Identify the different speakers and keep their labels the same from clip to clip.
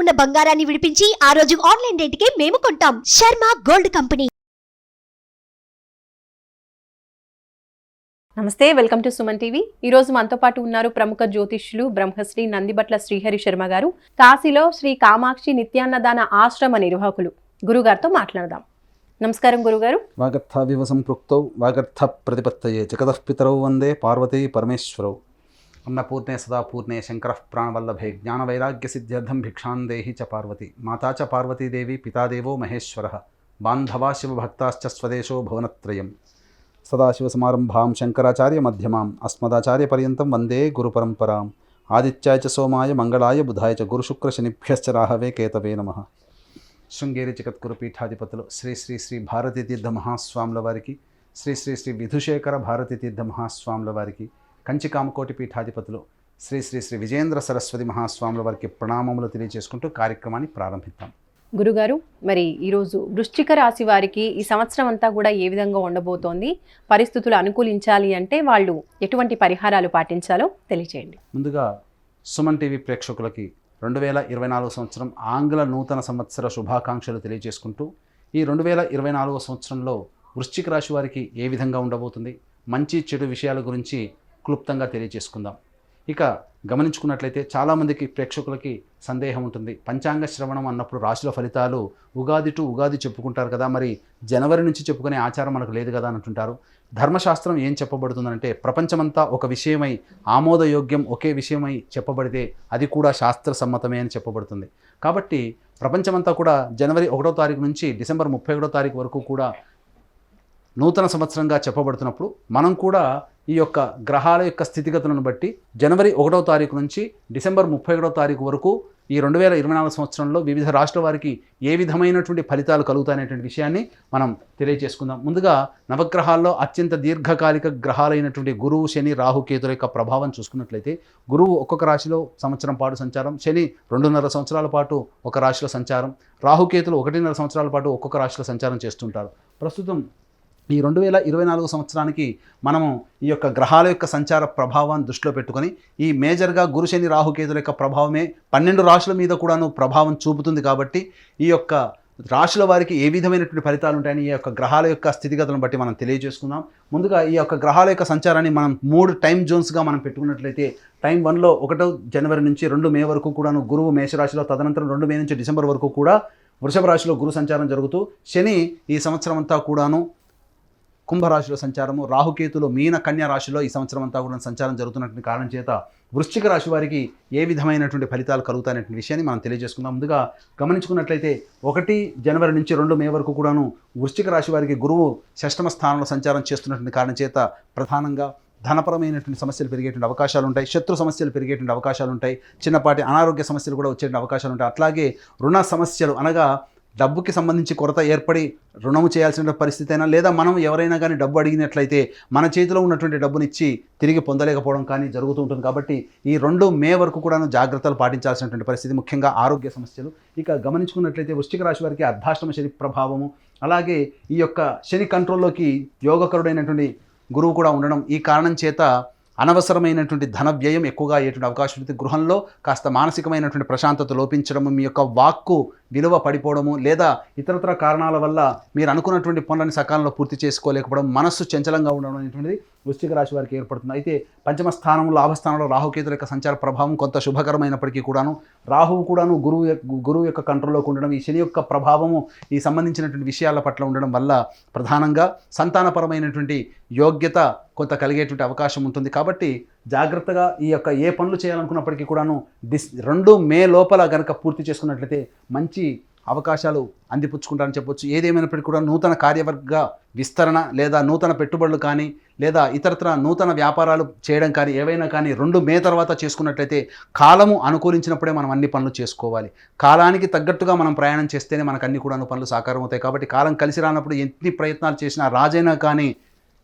Speaker 1: ఉన్న బంగారాన్ని విడిపించి ఆ రోజు ఆన్లైన్ రేటుకే మేము కొంటాం. Sharma gold company.
Speaker 2: నమస్తే వెల్కమ్ టు సుమన్ టీవీ. ఈ రోజు మనతో పాటు ఉన్నారు ప్రముఖ జ్యోతిష్యులు బ్రహ్మశ్రీ నందిబట్ల శ్రీహరి శర్మ గారు. కాశీలో శ్రీ కామాక్షి నిత్యాన్నదాన ఆశ్రమ నిర్వాహకులు. గురుగారితో మాట్లాడదాం. నమస్కారం గురుగారు.
Speaker 3: వాగర్థావివ సంపృక్తౌ వాగర్థ ప్రతిపత్తయే జగతః పితరౌ వందే పార్వతీ పరమేశ్వరౌ. అన్నపూర్ణే సదా పూర్ణే శంకర ప్రాణవల్లభే జ్ఞానవైరాగ్య సిద్ధ్యర్థం భిక్షాం దేహి చ పార్వతి మాతా చ పార్వతీదేవి పితాదేవో మహేశ్వర బాంధవా శివభక్తాశ్చ స్వదేశో భువనత్రయం సదాశివసమారంభాం శంకరాచార్య మధ్యమాం అస్మదాచార్యపర్యంతం వందే గురుపరంపరాం ఆదిత్యాయ చ సోమాయ మంగళాయ బుధాయ చ గురుశుక్రశనిభ్యశ్చ రాహవే కేతవే నమః శృంగేరి జగద్గురు పీఠాధిపతులు శ్రీ శ్రీ శ్రీ భారతీ తీర్థ మహాస్వాముల వారికి శ్రీ శ్రీ శ్రీ విధుశేఖర భారతీ తీర్థ మహాస్వాముల వారికి కంచి కామకోటి పీఠాధిపతులు శ్రీ శ్రీ శ్రీ విజేంద్ర సరస్వతి మహాస్వాముల వారికి ప్రణామములు తెలియజేసుకుంటూ కార్యక్రమాన్ని ప్రారంభిద్దాం.
Speaker 2: గురుగారు మరి ఈరోజు వృశ్చిక రాశి వారికి ఈ సంవత్సరం అంతా కూడా ఏ విధంగా ఉండబోతోంది? పరిస్థితులు అనుకూలించాలి అంటే వాళ్ళు ఎటువంటి పరిహారాలు పాటించాలో తెలియచేయండి.
Speaker 3: ముందుగా సుమన్ టీవీ ప్రేక్షకులకి రెండు వేల ఇరవై నాలుగు సంవత్సరం ఆంగ్ల నూతన సంవత్సర శుభాకాంక్షలు తెలియజేసుకుంటూ ఈ రెండు వేల ఇరవై నాలుగో సంవత్సరంలో వృశ్చిక రాశి వారికి ఏ విధంగా ఉండబోతుంది? మంచి చెడు విషయాల గురించి క్లుప్తంగా తెలియజేసుకుందాం. ఇక గమనించుకున్నట్లయితే చాలామందికి ప్రేక్షకులకి సందేహం ఉంటుంది. పంచాంగ శ్రవణం అన్నప్పుడు రాశుల ఫలితాలు ఉగాది టు ఉగాది చెప్పుకుంటారు కదా మరి జనవరి నుంచి చెప్పుకునే ఆచారం మనకు లేదు కదా అని అంటుంటారు. ధర్మశాస్త్రం ఏం చెప్పబడుతుందంటే ప్రపంచమంతా ఒక విషయమై ఆమోదయోగ్యం ఒకే విషయమై చెప్పబడితే అది కూడా శాస్త్ర సమ్మతమే అని చెప్పబడుతుంది. కాబట్టి ప్రపంచమంతా కూడా జనవరి ఒకటో తారీఖు నుంచి డిసెంబర్ ముప్పై ఒకటో తారీఖు వరకు కూడా నూతన సంవత్సరంగా చెప్పబడుతున్నప్పుడు మనం కూడా ఈ యొక్క గ్రహాల యొక్క స్థితిగతులను బట్టి జనవరి ఒకటవ తారీఖు నుంచి డిసెంబర్ ముప్పై ఒకటవ తారీఖు వరకు ఈ రెండు వేల ఇరవై నాలుగు సంవత్సరంలో వివిధ రాష్ట్రాల వారికి ఏ విధమైనటువంటి ఫలితాలు కలుగుతాయనేటువంటి విషయాన్ని మనం తెలియజేసుకుందాం. ముందుగా నవగ్రహాల్లో అత్యంత దీర్ఘకాలిక గ్రహాలైనటువంటి గురువు శని రాహుకేతుల యొక్క ప్రభావం చూసుకున్నట్లయితే గురువు ఒక్కొక్క రాశిలో సంవత్సరం పాటు సంచారం శని రెండున్నర సంవత్సరాల పాటు ఒక రాశిలో సంచారం రాహుకేతులు ఒకటిన్నర సంవత్సరాల పాటు ఒక్కొక్క రాశిలో సంచారం చేస్తుంటారు. ప్రస్తుతం ఈ రెండు వేల ఇరవై నాలుగు సంవత్సరానికి మనము ఈ యొక్క గ్రహాల యొక్క సంచార ప్రభావాన్ని దృష్టిలో పెట్టుకొని ఈ మేజర్గా గురుశని రాహుకేతుల యొక్క ప్రభావమే పన్నెండు రాశుల మీద కూడాను ప్రభావం చూపుతుంది కాబట్టి ఈ యొక్క రాశుల వారికి ఏ విధమైనటువంటి ఫలితాలు ఉంటాయని ఈ యొక్క గ్రహాల యొక్క స్థితిగతులను బట్టి మనం తెలియజేసుకుందాం. ముందుగా ఈ యొక్క గ్రహాల యొక్క సంచారాన్ని మనం మూడు టైం జోన్స్గా మనం పెట్టుకున్నట్లయితే టైం వన్లో ఒకటో జనవరి నుంచి రెండు మే వరకు కూడాను గురువు మేషరాశిలో తదనంతరం రెండు మే నుంచి డిసెంబర్ వరకు కూడా వృషభ రాశిలో గురు సంచారం జరుగుతూ శని ఈ సంవత్సరం అంతా కూడాను కుంభరాశిలో సంచారము రాహుకేతులు మీన కన్యా రాశిలో ఈ సంవత్సరం అంతా కూడా సంచారం జరుగుతున్నటువంటి కారణం చేత వృశ్చిక రాశి వారికి ఏ విధమైనటువంటి ఫలితాలు కలుగుతాయనేటువంటి విషయాన్ని మనం తెలియజేసుకుందాం. ముందుగా గమనించుకున్నట్లయితే ఒకటి జనవరి నుంచి రెండు మే వరకు కూడాను వృశ్చిక రాశి వారికి గురువు షష్టమ స్థానంలో సంచారం చేస్తున్నటువంటి కారణం చేత ప్రధానంగా ధనపరమైనటువంటి సమస్యలు పెరిగేటువంటి అవకాశాలు ఉంటాయి. శత్రు సమస్యలు పెరిగేటువంటి అవకాశాలు ఉంటాయి. చిన్నపాటి అనారోగ్య సమస్యలు కూడా వచ్చేటువంటి అవకాశాలు ఉంటాయి. అట్లాగే రుణ సమస్యలు అనగా డబ్బుకి సంబంధించి కొరత ఏర్పడి రుణము చేయాల్సిన పరిస్థితి అయినా లేదా మనం ఎవరైనా కానీ డబ్బు అడిగినట్లయితే మన చేతిలో ఉన్నటువంటి డబ్బుని ఇచ్చి తిరిగి పొందలేకపోవడం కానీ జరుగుతూ ఉంటుంది కాబట్టి ఈ రెండు మే వరకు కూడా జాగ్రత్తలు పాటించాల్సినటువంటి పరిస్థితి ముఖ్యంగా ఆరోగ్య సమస్యలు. ఇక గమనించుకున్నట్లయితే వృష్టిక రాశి వారికి అర్ధాష్టమ శని ప్రభావము. అలాగే ఈ యొక్క శని కంట్రోల్లోకి యోగకరుడైనటువంటి గురువు కూడా ఉండడం ఈ కారణం చేత అనవసరమైనటువంటి ధన వ్యయం ఎక్కువగా అయ్యేటువంటి అవకాశం ఉంటుంది గృహంలో కాస్త మానసికమైనటువంటి ప్రశాంతత లోపించడము మీ యొక్క వాక్కు విలువ పడిపోవడము లేదా ఇతరతర కారణాల వల్ల మీరు అనుకున్నటువంటి పనులను సకాలంలో పూర్తి చేసుకోలేకపోవడం మనస్సు చంచలంగా ఉండడం అనేటువంటిది వృశ్చిక రాశి వారికి ఏర్పడుతుంది. అయితే పంచమ స్థానంలో లాభస్థానంలో రాహుకేతుల యొక్క సంచార ప్రభావం కొంత శుభకరమైనప్పటికీ కూడాను రాహువు కూడాను గురువు యొక్క గురువు యొక్క కంట్రోల్లోకి ఉండడం ఈ శని యొక్క ప్రభావము ఈ సంబంధించినటువంటి విషయాల పట్ల ఉండడం వల్ల ప్రధానంగా సంతానపరమైనటువంటి యోగ్యత కొంత కలిగేటువంటి అవకాశం ఉంటుంది. కాబట్టి జాగ్రత్తగా ఈ యొక్క ఏ పనులు చేయాలనుకున్నప్పటికీ కూడాను డిస్ రెండు మే లోపల కనుక పూర్తి చేసుకున్నట్లయితే మంచి అవకాశాలు అందిపుచ్చుకుంటారని చెప్పొచ్చు. ఏదేమైనప్పటికీ కూడా నూతన కార్యవర్గ విస్తరణ లేదా నూతన పెట్టుబడులు కానీ లేదా ఇతరత్ర నూతన వ్యాపారాలు చేయడం కానీ ఏవైనా కానీ రెండు మే తర్వాత చేసుకున్నట్లయితే కాలము అనుకూలించినప్పుడే మనం అన్ని పనులు చేసుకోవాలి. కాలానికి తగ్గట్టుగా మనం ప్రయాణం చేస్తేనే మనకు అన్ని కూడా పనులు సాకారం అవుతాయి. కాబట్టి కాలం కలిసి రానప్పుడు ఎన్ని ప్రయత్నాలు చేసినా రాజైనా కానీ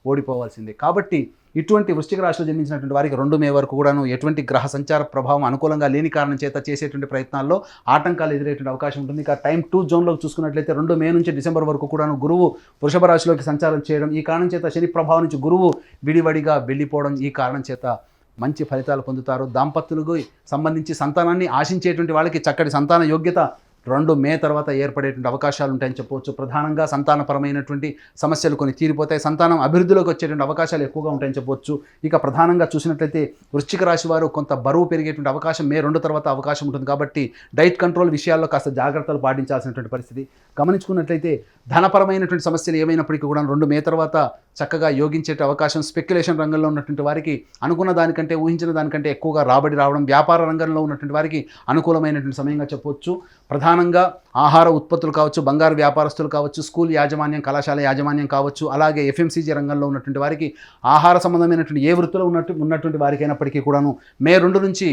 Speaker 3: ఓడిపోవాల్సిందే. కాబట్టి ఇటువంటి వృష్టిక రాశిలో జన్మించినటువంటి వారికి రెండు మే వరకు కూడాను ఎటువంటి గ్రహ సంచార ప్రభావం అనుకూలంగా లేని కారణం చేత చేసేటువంటి ప్రయత్నాల్లో ఆటంకాలు ఎదురేటువంటి అవకాశం ఉంటుంది. ఇక టైం టూ జోన్లో చూసుకున్నట్లయితే రెండు మే నుంచి డిసెంబర్ వరకు కూడాను గురువు వృషభ రాశిలోకి సంచారం చేయడం ఈ కారణం చేత శని ప్రభావం నుంచి గురువు విడివడిగా వెళ్ళిపోవడం ఈ కారణం చేత మంచి ఫలితాలు పొందుతారు. దాంపత్యులకు సంబంధించి సంతానాన్ని ఆశించేటువంటి వాళ్ళకి చక్కటి సంతాన యోగ్యత రెండు మే తర్వాత ఏర్పడేటువంటి అవకాశాలు ఉంటాయని చెప్పవచ్చు. ప్రధానంగా సంతానపరమైనటువంటి సమస్యలు కొన్ని తీరిపోతాయి. సంతానం అభివృద్ధిలోకి వచ్చేటువంటి అవకాశాలు ఎక్కువగా ఉంటాయని చెప్పవచ్చు. ఇక ప్రధానంగా చూసినట్లయితే వృశ్చిక రాశి వారు కొంత బరువు పెరిగేటువంటి అవకాశం మే రెండు తర్వాత అవకాశం ఉంటుంది. కాబట్టి డైట్ కంట్రోల్ విషయాల్లో కాస్త జాగ్రత్తలు పాటించాల్సినటువంటి పరిస్థితి. గమనించుకున్నట్లయితే ధనపరమైనటువంటి సమస్యలు ఏమైనప్పటికీ కూడా రెండు మే తర్వాత చక్కగా యోగించే అవకాశం స్పెక్యులేషన్ రంగంలో ఉన్నటువంటి వారికి అనుకున్న దానికంటే ఊహించిన దానికంటే ఎక్కువగా రాబడి రావడం వ్యాపార రంగంలో ఉన్నటువంటి వారికి అనుకూలమైనటువంటి సమయంగా చెప్పవచ్చు. ప్రధానంగా ఆహార ఉత్పత్తులు కావచ్చు బంగారు వ్యాపారస్తులు కావచ్చు స్కూల్ యాజమాన్యం కళాశాల యాజమాన్యం కావచ్చు అలాగే ఎఫ్ఎంసీజీ రంగంలో ఉన్నటువంటి వారికి ఆహార సంబంధమైనటువంటి ఏ వృత్తిలో ఉన్నట్టు ఉన్నటువంటి వారికైనప్పటికీ కూడాను మే రెండు నుంచి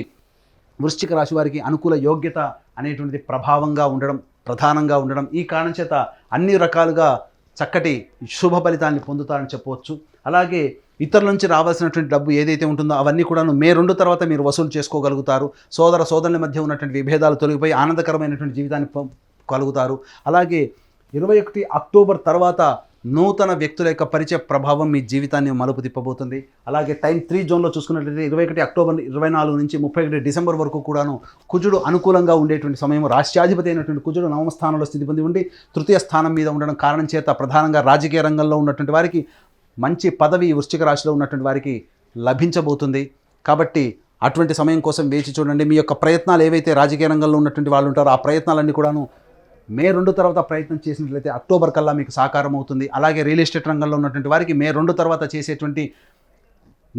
Speaker 3: వృశ్చిక రాశి వారికి అనుకూల యోగ్యత అనేటువంటిది ప్రభావంగా ఉండడం ప్రధానంగా ఉండడం ఈ కారణం చేత అన్ని రకాలుగా చక్కటి శుభ ఫలితాన్ని పొందుతారని చెప్పవచ్చు. అలాగే ఇతరుల నుంచి రావాల్సినటువంటి డబ్బు ఏదైతే ఉంటుందో అవన్నీ కూడాను మే రెండు తర్వాత మీరు వసూలు చేసుకోగలుగుతారు. సోదర సోదరుల మధ్య ఉన్నటువంటి విభేదాలు తొలగిపోయి ఆనందకరమైనటువంటి జీవితాన్ని కలుగుతారు. అలాగే ఇరవై ఒకటి అక్టోబర్ తర్వాత నూతన వ్యక్తుల యొక్క పరిచయ ప్రభావం మీ జీవితాన్ని మలుపు తిప్పబోతుంది. అలాగే టైం త్రీ జోన్లో చూసుకున్నట్లయితే ఇరవై ఒకటి అక్టోబర్ ఇరవై నాలుగు నుంచి ముప్పై ఒకటి డిసెంబర్ వరకు కూడాను కుజుడు అనుకూలంగా ఉండేటువంటి సమయం రాష్ట్రాధిపతి అయినటువంటి కుజుడు నవమస్థానంలో స్థితి పొంది ఉండి తృతీయ స్థానం మీద ఉండడం కారణం చేత ప్రధానంగా రాజకీయ రంగంలో ఉన్నటువంటి వారికి మంచి పదవి వృశ్చిక రాశిలో ఉన్నటువంటి వారికి లభించబోతుంది. కాబట్టి అటువంటి సమయం కోసం వేచి చూడండి. మీ యొక్క ప్రయత్నాలు ఏవైతే రాజకీయ రంగంలో ఉన్నటువంటి వాళ్ళు ఉంటారో ఆ ప్రయత్నాలన్నీ కూడాను మే రెండు తర్వాత ప్రయత్నం చేసినట్లయితే అక్టోబర్ కల్లా మీకు సాకారం అవుతుంది. అలాగే రియల్ ఎస్టేట్ రంగంలో ఉన్నటువంటి వారికి మే రెండు తర్వాత చేసేటువంటి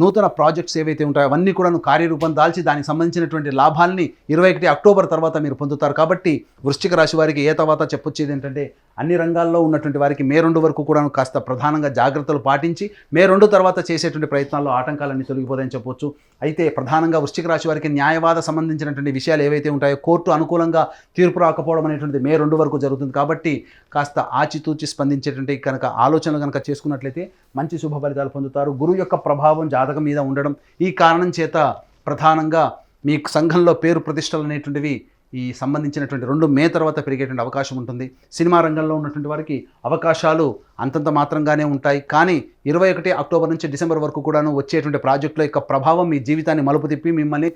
Speaker 3: నూతన ప్రాజెక్ట్స్ ఏవైతే ఉంటాయో అవన్నీ కూడా కార్యరూపం దాల్చి దానికి సంబంధించినటువంటి లాభాల్ని ఇరవై ఒకటి అక్టోబర్ తర్వాత మీరు పొందుతారు. కాబట్టి వృశ్చిక రాశి వారికి ఏ తర్వాత చెప్పొచ్చేది ఏంటంటే అన్ని రంగాల్లో ఉన్నటువంటి వారికి మే రెండు వరకు కూడా కాస్త ప్రధానంగా జాగ్రత్తలు పాటించి మే రెండు తర్వాత చేసేటువంటి ప్రయత్నాల్లో ఆటంకాలన్నీ తొలగిపోదని చెప్పొచ్చు. అయితే ప్రధానంగా వృశ్చిక రాశి వారికి న్యాయవాద సంబంధించినటువంటి విషయాలు ఏవైతే ఉంటాయో కోర్టు అనుకూలంగా తీర్పు రాకపోవడం అనేటువంటిది మే రెండు వరకు జరుగుతుంది. కాబట్టి కాస్త ఆచితూచి స్పందించేటువంటి కనుక ఆలోచనలు కనుక చేసుకున్నట్లయితే మంచి శుభ ఫలితాలు పొందుతారు. గురువు యొక్క ప్రభావం జాతకం మీద ఉండడం ఈ కారణం చేత ప్రధానంగా మీ సంఘంలో పేరు ప్రతిష్టలు అనేటువంటివి ఈ సంబంధించినటువంటి రెండు మే తర్వాత పెరిగేటువంటి అవకాశం ఉంటుంది. సినిమా రంగంలో ఉన్నటువంటి వారికి అవకాశాలు అంతంత మాత్రంగానే ఉంటాయి. కానీ ఇరవై ఒకటి అక్టోబర్ నుంచి డిసెంబర్ వరకు కూడాను వచ్చేటువంటి ప్రాజెక్టుల యొక్క ప్రభావం మీ జీవితాన్ని మలుపు తిప్పి మిమ్మల్ని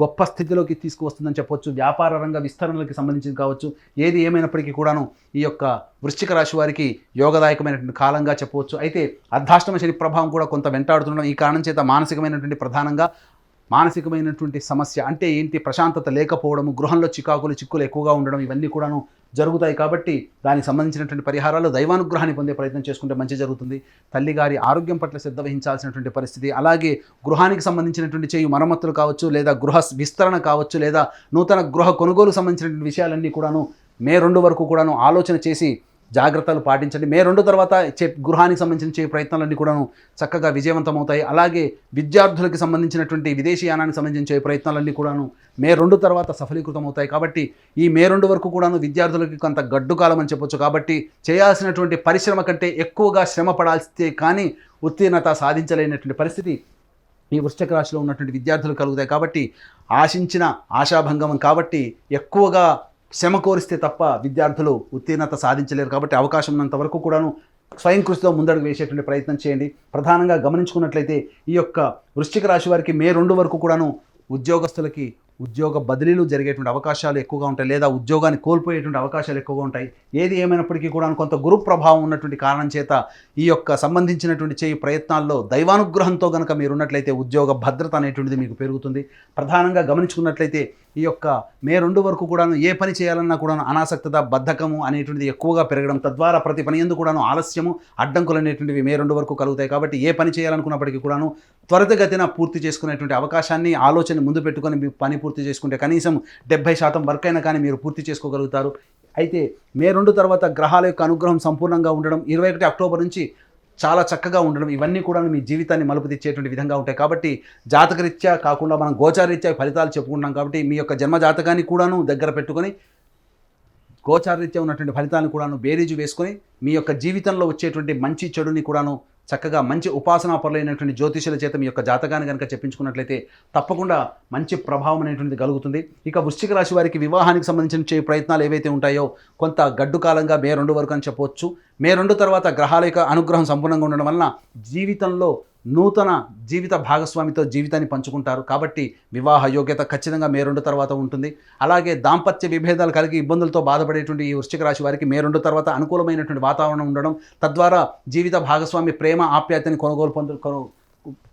Speaker 3: గొప్ప స్థితిలోకి తీసుకువస్తుందని చెప్పొచ్చు. వ్యాపార రంగ విస్తరణలకి సంబంధించింది కావచ్చు. ఏది ఏమైనప్పటికీ కూడాను ఈ యొక్క వృశ్చిక రాశి వారికి యోగదాయకమైనటువంటి కాలంగా చెప్పవచ్చు. అయితే అర్ధాష్టమ శని ప్రభావం కూడా కొంత వెంటాడుతుండడం ఈ కారణం చేత మానసికమైనటువంటి ప్రధానంగా మానసికమైనటువంటి సమస్య అంటే ఏంటి? ప్రశాంతత లేకపోవడము గృహంలో చికాకులు చిక్కులు ఎక్కువగా ఉండడం ఇవన్నీ కూడాను జరుగుతాయి కాబట్టి దానికి సంబంధించినటువంటి పరిహారాలు దైవానుగ్రహాన్ని పొందే ప్రయత్నం చేసుకుంటే మంచి జరుగుతుంది. తల్లిగారి ఆరోగ్యం పట్ల శ్రద్ధ వహించాల్సినటువంటి పరిస్థితి అలాగే గృహానికి సంబంధించినటువంటి చేయు మరమ్మతులు కావచ్చు లేదా గృహ విస్తరణ కావచ్చు లేదా నూతన గృహ కొనుగోలు సంబంధించినటువంటి విషయాలన్నీ కూడాను మే రెండు వరకు కూడాను ఆలోచన చేసి జాగ్రత్తలు పాటించండి. మే రెండు తర్వాత చే గృహానికి సంబంధించిన చే ప్రయత్నాలన్నీ కూడాను చక్కగా విజయవంతమవుతాయి. అలాగే విద్యార్థులకు సంబంధించినటువంటి విదేశీయానానికి సంబంధించిన చే ప్రయత్నాలన్నీ కూడాను మే రెండు తర్వాత సఫలీకృతం అవుతాయి కాబట్టి ఈ మే రెండు వరకు కూడాను విద్యార్థులకి కొంత గడ్డు కాలం అని చెప్పొచ్చు. కాబట్టి చేయాల్సినటువంటి పరిశ్రమ కంటే ఎక్కువగా శ్రమ పడాల్స్తే కానీ ఉత్తీర్ణత సాధించలేనటువంటి పరిస్థితి ఈ వృశ్చిక రాశిలో ఉన్నటువంటి విద్యార్థులు కలుగుతాయి. కాబట్టి ఆశించిన ఆశాభంగం. కాబట్టి ఎక్కువగా శ్రమ కోరిస్తే తప్ప విద్యార్థులు ఉత్తీర్ణత సాధించలేరు కాబట్టి అవకాశం ఉన్నంత వరకు కూడాను స్వయం కృషితో ముందడుగు వేసేటువంటి ప్రయత్నం చేయండి. ప్రధానంగా గమనించుకున్నట్లయితే ఈ యొక్క వృశ్చిక రాశి వారికి మే రెండు వరకు కూడాను ఉద్యోగస్తులకి ఉద్యోగ బదిలీలు జరిగేటువంటి అవకాశాలు ఎక్కువగా ఉంటాయి లేదా ఉద్యోగాన్ని కోల్పోయేటువంటి అవకాశాలు ఎక్కువగా ఉంటాయి. ఏది ఏమైనప్పటికీ కూడా కొంత గురు ప్రభావం ఉన్నటువంటి కారణం చేత ఈ యొక్క సంబంధించినటువంటి చేయి ప్రయత్నాల్లో దైవానుగ్రహంతో కనుక మీరు ఉన్నట్లయితే ఉద్యోగ భద్రత అనేటువంటిది మీకు పెరుగుతుంది. ప్రధానంగా గమనించుకున్నట్లయితే ఈ యొక్క మే రెండు వరకు కూడాను ఏ పని చేయాలన్నా కూడాను అనాసక్తత బద్ధకము అనేటువంటిది ఎక్కువగా పెరగడం తద్వారా ప్రతి పని ఎందుకు కూడాను ఆలస్యము అడ్డంకులు అనేటువంటివి మే రెండు వరకు కలుగుతాయి కాబట్టి ఏ పని చేయాలనుకున్నప్పటికీ కూడాను త్వరితగతిన పూర్తి చేసుకునేటువంటి అవకాశాన్ని ఆలోచన ముందు పెట్టుకొని మీ పని పూర్తి చేసుకుంటే కనీసం డెబ్బై శాతం వర్క్ అయినా కానీ మీరు పూర్తి చేసుకోగలుగుతారు. అయితే మే రెండు తర్వాత గ్రహాల యొక్క అనుగ్రహం సంపూర్ణంగా ఉండడం ఇరవై ఒకటి అక్టోబర్ నుంచి చాలా చక్కగా ఉండడం ఇవన్నీ కూడా మీ జీవితాన్ని మలుపు తెచ్చేటువంటి విధంగా ఉంటాయి. కాబట్టి జాతకరీత్యా కాకుండా మనం గోచారరీత్యా ఫలితాలు చెప్పుకుంటాం కాబట్టి మీ యొక్క జన్మ జాతకాన్ని కూడాను దగ్గర పెట్టుకొని గోచారరీత్యా ఉన్నటువంటి ఫలితాలను కూడాను బేరీజు వేసుకొని మీ యొక్క జీవితంలో వచ్చేటువంటి మంచి చెడుని కూడాను చక్కగా మంచి ఉపాసనా పరులైనటువంటి జ్యోతిషుల చేత మీ యొక్క జాతకాన్ని కనుక చెప్పించుకున్నట్లయితే తప్పకుండా మంచి ప్రభావం అనేటువంటిది కలుగుతుంది. ఇక వృశ్చిక రాశి వారికి వివాహానికి సంబంధించిన చే ప్రయత్నాలు ఏవైతే ఉంటాయో కొంత గడ్డు కాలంగా మే రెండు వరకు అని చెప్పవచ్చు. మే రెండు తర్వాత గ్రహాల యొక్క అనుగ్రహం సంపూర్ణంగా ఉండడం వలన జీవితంలో నూతన జీవిత భాగస్వామితో జీవితాన్ని పంచుకుంటారు. కాబట్టి వివాహ యోగ్యత ఖచ్చితంగా మే రెండు తర్వాత ఉంటుంది. అలాగే దాంపత్య విభేదాలు కలిగి ఇబ్బందులతో బాధపడేటువంటి ఈ వృశ్చిక రాశి వారికి మే రెండు తర్వాత అనుకూలమైనటువంటి వాతావరణం ఉండడం తద్వారా జీవిత భాగస్వామి ప్రేమ ఆప్యాయతని కొనుగోలు పొందు కొను-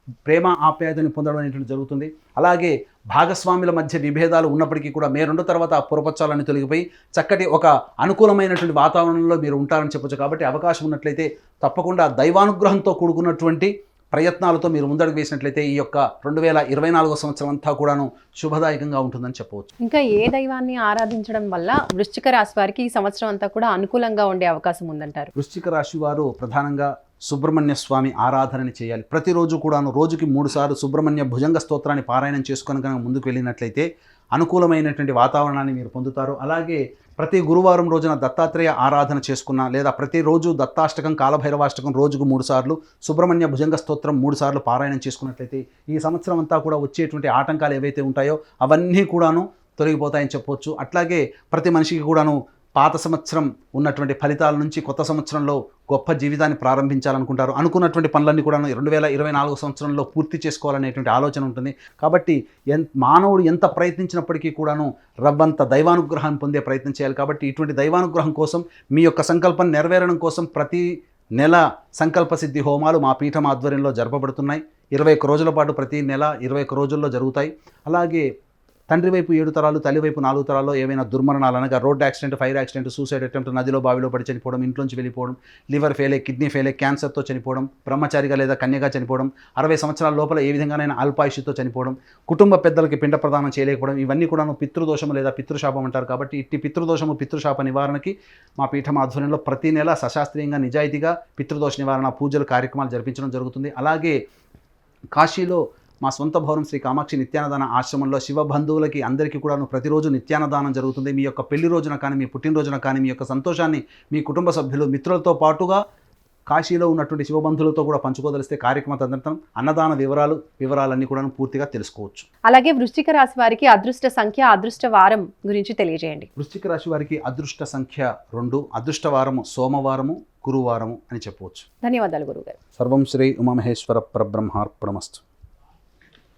Speaker 3: ప్రేమ ఆప్యాయతని పొందడం అనేటువంటి జరుగుతుంది. అలాగే భాగస్వాముల మధ్య విభేదాలు ఉన్నప్పటికీ కూడా మే రెండు తర్వాత ఆ పురపచ్చాలన్నీ తొలగిపోయి చక్కటి ఒక అనుకూలమైనటువంటి వాతావరణంలో మీరు ఉంటారని చెప్పొచ్చు. కాబట్టి అవకాశం ఉన్నట్లయితే తప్పకుండా దైవానుగ్రహంతో కూడుకున్నటువంటి ప్రయత్నాలతో మీరు ముందడుగు వేసినట్లయితే ఈ యొక్క రెండు వేల ఇరవై నాలుగో సంవత్సరం అంతా కూడాను శుభదాయకంగా ఉంటుందని చెప్పవచ్చు.
Speaker 2: ఇంకా ఏ దైవాన్ని ఆరాధించడం వల్ల వృశ్చిక రాశి వారికి ఈ సంవత్సరం అంతా కూడా అనుకూలంగా ఉండే అవకాశం ఉందంటారు?
Speaker 3: వృశ్చిక రాశి వారు ప్రధానంగా సుబ్రహ్మణ్య స్వామి ఆరాధనని చేయాలి. ప్రతిరోజు కూడాను రోజుకి మూడు సార్లు సుబ్రహ్మణ్య భుజంగ స్తోత్రాన్ని పారాయణం చేసుకొని కనుక ముందుకు వెళ్ళినట్లయితే అనుకూలమైనటువంటి వాతావరణాన్ని మీరు పొందుతారు. అలాగే ప్రతి గురువారం రోజున దత్తాత్రేయ ఆరాధన చేసుకున్న లేదా ప్రతిరోజు దత్తాష్టకం కాలభైరవాష్టకం రోజుకు మూడు సార్లు సుబ్రహ్మణ్య భుజంగ స్తోత్రం మూడు సార్లు పారాయణం చేసుకున్నట్లయితే ఈ సంవత్సరం అంతా కూడా వచ్చేటువంటి ఆటంకాలు ఏవైతే ఉంటాయో అవన్నీ కూడాను తొలగిపోతాయని చెప్పొచ్చు. అట్లాగే ప్రతి మనిషికి కూడాను పాత సంవత్సరం ఉన్నటువంటి ఫలితాల నుంచి కొత్త సంవత్సరంలో గొప్ప జీవితాన్ని ప్రారంభించాలనుకుంటారు. అనుకున్నటువంటి పనులన్నీ కూడా రెండు వేల ఇరవై నాలుగు సంవత్సరంలో పూర్తి చేసుకోవాలనేటువంటి ఆలోచన ఉంటుంది. కాబట్టి ఎన్ మానవుడు ఎంత ప్రయత్నించినప్పటికీ కూడాను రవ్వంత దైవానుగ్రహాన్ని పొందే ప్రయత్నం చేయాలి. కాబట్టి ఇటువంటి దైవానుగ్రహం కోసం మీ యొక్క సంకల్పం నెరవేరడం కోసం ప్రతి నెల సంకల్ప సిద్ధి హోమాలు మా పీఠం ఆధ్వర్యంలో జరపబడుతున్నాయి. ఇరవై ఒక రోజుల పాటు ప్రతి నెల ఇరవై ఒక్క రోజుల్లో జరుగుతాయి. అలాగే తండ్రి వైపు ఏడు తరాలు తల్లి వైపు నాలుగు తరాల్లో ఏవైనా దుర్మరణాలు అనగా road accident fire accident suicide attempt నదిలో బావిలో పడి చనిపోవడం ఇంట్లోంచి వెళ్ళిపోవడం లివర్ ఫెయిలే కిడ్నీ ఫెయిలే క్యాన్సర్తో చనిపోవడం బ్రహ్మచారిగా లేదా కన్యగా చనిపోవడం అరవై సంవత్సరాల లోపల ఏ విధంగానైనా అల్పాయుషితో చనిపోవడం కుటుంబ పెద్దలకి పిండ ప్రదానం చేయలేకపోవడం ఇవన్నీ కూడా పితృదోషము లేదా పితృశాపం అంటారు కాబట్టి ఇట్టి పితృదోషము పితృశాప నివారణకి మా పీఠం ఆధ్వర్యంలో ప్రతి నెల సశాస్త్రీయంగా నిజాయితీగా పితృదోష నివారణ పూజలు కార్యక్రమాలు జరిపించడం జరుగుతుంది. అలాగే కాశీలో మా సొంత భవనం శ్రీ కామాక్షి నిత్యానదాన ఆశ్రమంలో శివ బంధువులకి అందరికీ కూడా ప్రతిరోజు నిత్యానదానం జరుగుతుంది. మీ యొక్క పెళ్ళి రోజున కానీ మీ పుట్టినరోజున కానీ మీ యొక్క సంతోషాన్ని మీ కుటుంబ సభ్యులు మిత్రులతో పాటుగా కాశీలో ఉన్నటువంటి శివబంధువులతో కూడా పంచుకోదలిస్తే కార్యక్రమ తదనంతరం అన్నదాన వివరాలు వివరాలన్నీ కూడా పూర్తిగా తెలుసుకోవచ్చు.
Speaker 2: అలాగే వృశ్చిక రాశి వారికి అదృష్ట సంఖ్య అదృష్ట వారం గురించి తెలియజేయండి.
Speaker 3: వృశ్చిక రాశి వారికి అదృష్ట సంఖ్య రెండు అదృష్ట వారము సోమవారము గురువారము అని చెప్పవచ్చు.
Speaker 2: ధన్యవాదాలు గురుగారు
Speaker 3: సర్వం శ్రీ ఉమామహేశ్వర పరబ్రహ్మార్పణమస్తు.